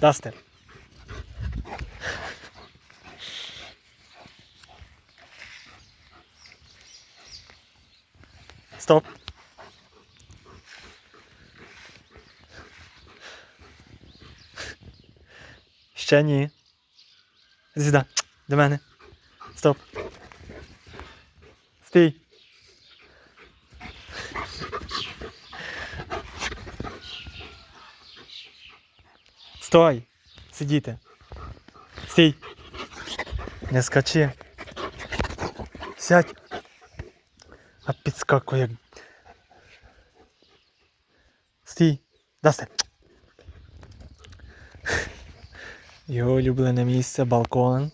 Дастер. Стоп. Ще ні. Іди сюди. До мене. Стой! Сидіти. Стій. Не скачи. Сядь. А підскакує. Стій. Дасте. Його улюблене місце балкон.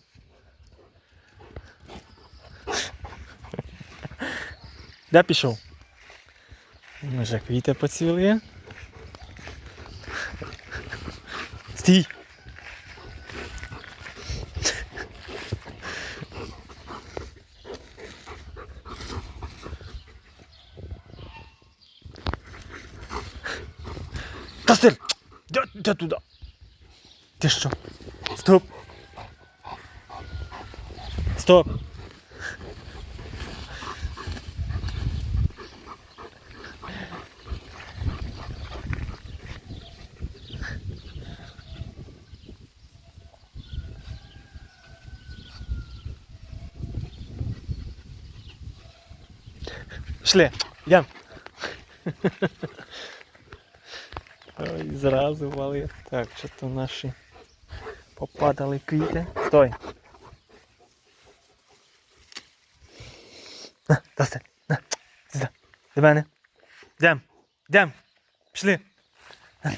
Де пішов? Може квіти поцілує. Стій! Тастель! Де, де туди? Ти що? Стоп! Стоп! Пішли, йдем. Ой, зразу вали. Так, що то наші попадали квіти. Стой. На, Дасте, на, сюди, до мене. Йдем, йдем, пішли. На.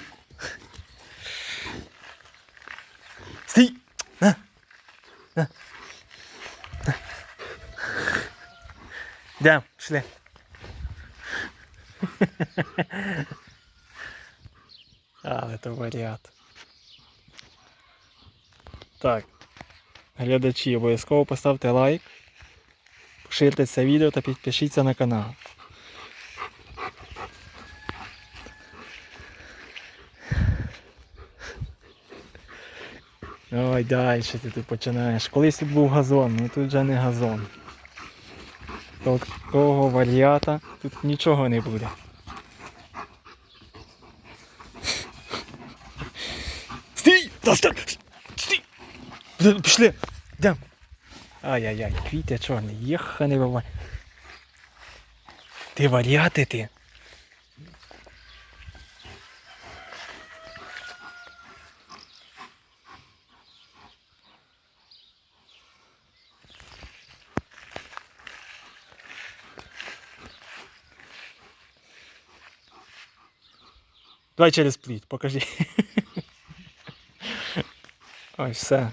Стій! На, на. Йдем, пішли. Але то варіант. Так. Глядачі, обов'язково поставте лайк, поширте це відео та підпишіться на канал. Ой, далі ти тут починаєш. Колись тут був газон, ну тут вже не газон. Такого варіата тут нічого не буде. Стій! Стій! Пішли! Йдем! Ай-яй-яй, квітя чорний, єха не буває. Ти варіати ти. Давай через пліт, покажи. Ой, все.